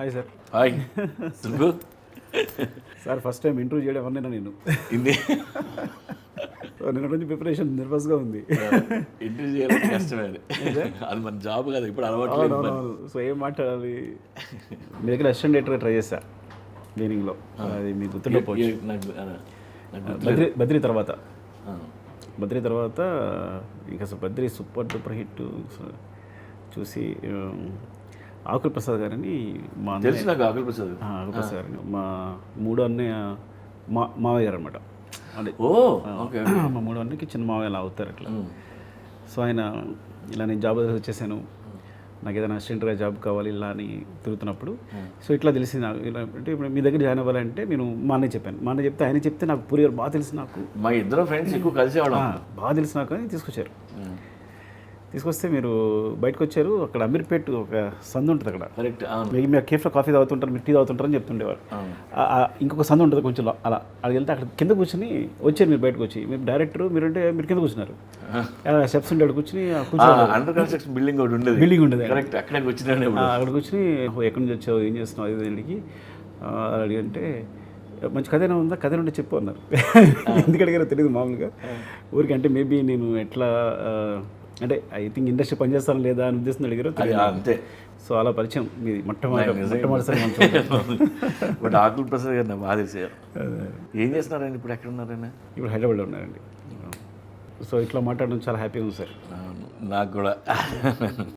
Hi sir hi Subbu sir first time interview చేయడం అన్నీ నేను. ఇది నిన్న నుంచి ప్రిపరేషన్ నర్వస్గా ఉంది. ఇంటర్వ్యూ చేయాలంటే కష్టమే అది మన జాబ్ కదా ఇప్పుడు. అవునవును సో ఏం మాట్లాడాలి? మీ దగ్గర అసిస్టెంట్ డైరెక్టర్గా ట్రై చేశా మీనింగ్లో అది మీకు గుర్తుండకపోవచ్చు బద్రి బద్రి తర్వాత. బద్రి తర్వాత ఇంకా అసలు బద్రి సూపర్ డూపర్ హిట్ చూసి ఆకుల ప్రసాద్ గారని మా తెలుసు నాకు ఆకుల ప్రసాద్ ఆకుల ప్రసాద్ గారని. మా మూడో అన్నయ్య మా మావయ్య గారు అనమాట అంటే ఓ ఓకే మా మూడో అన్నకి చిన్న మావయ్య అలా అవుతారు అట్లా. సో ఆయన ఇలా నేను జాబ్ వచ్చేసాను. నాకు ఏదైనా అసిస్టెంట్గా జాబ్ కావాలి ఇలా అని తిరుగుతున్నప్పుడు. సో ఇట్లా తెలిసింది నాకు. ఇలా అంటే ఇప్పుడు మీ దగ్గర జాయిన్ అవ్వాలంటే నేను మా అన్నయ్య చెప్పాను. మా అన్నయ్య చెప్తే ఆయన చెప్తే నాకు పూరి బాగా తెలుసు నాకు. మా ఇద్దరు ఫ్రెండ్స్ ఎక్కువ కలిసేవాళ్ళం. బాగా తెలుసు నాకు అని తీసుకొచ్చారు. తీసుకొస్తే మీరు బయటకు వచ్చారు అక్కడ అమీర్పేట్ ఒక సందు ఉంటుంది అక్కడ. కరెక్ట్ మీరు మీరు కేఫ్లో కాఫీ తాగుతుంటారు మీరు టీ తాగుతుంటారని చెప్తుండేవారు. ఇంకొక సందు ఉంటుంది కొంచెం అలా. అక్కడికి వెళ్తే అక్కడ కింద కూర్చొని వచ్చారు మీరు బయటకు వచ్చి మీరు డైరెక్టర్ మీరంటే మీరు కింద కూర్చున్నారు. స్టెప్స్ ఉండే కూర్చుని అండర్ కన్స్ట్రక్షన్ బిల్డింగ్ ఒకటి ఉండేది. బిల్డింగ్ ఉండేది. కరెక్ట్ అక్కడికి వచ్చినాను ఆ, అక్కడ కూర్చుని "ఓ, ఎక్కడి నుంచి వచ్చావు ఏం చేస్తున్నావు అది ఇది" అడిగి ఆ, అడిగంటే మంచి కథ ఏమైనా ఉందా? కథ ఉంటే చెప్పు అన్నారు. ఎందుకు అడిగారో తెలియదు మామూలుగా. ఊరికి అంటే మేబీ నేను ఎట్లా అంటే ఐ థింక్ ఇండస్ట్రీ పనిచేస్తాను లేదా అని ఉద్దేశం అడిగారో అంతే. సో అలా పరిచయం. మీది మొట్టమొదటి. బట్ ఆకుల ప్రసాద్ గారు బాగా తెలిసారు. ఏం చేస్తున్నారండి? ఇప్పుడు ఎక్కడ ఉన్నారైనా ఇప్పుడు హైదరాబాద్లో ఉన్నారండి. సో ఇట్లా మాట్లాడడం చాలా హ్యాపీగా ఉంది సార్. నాకు కూడా.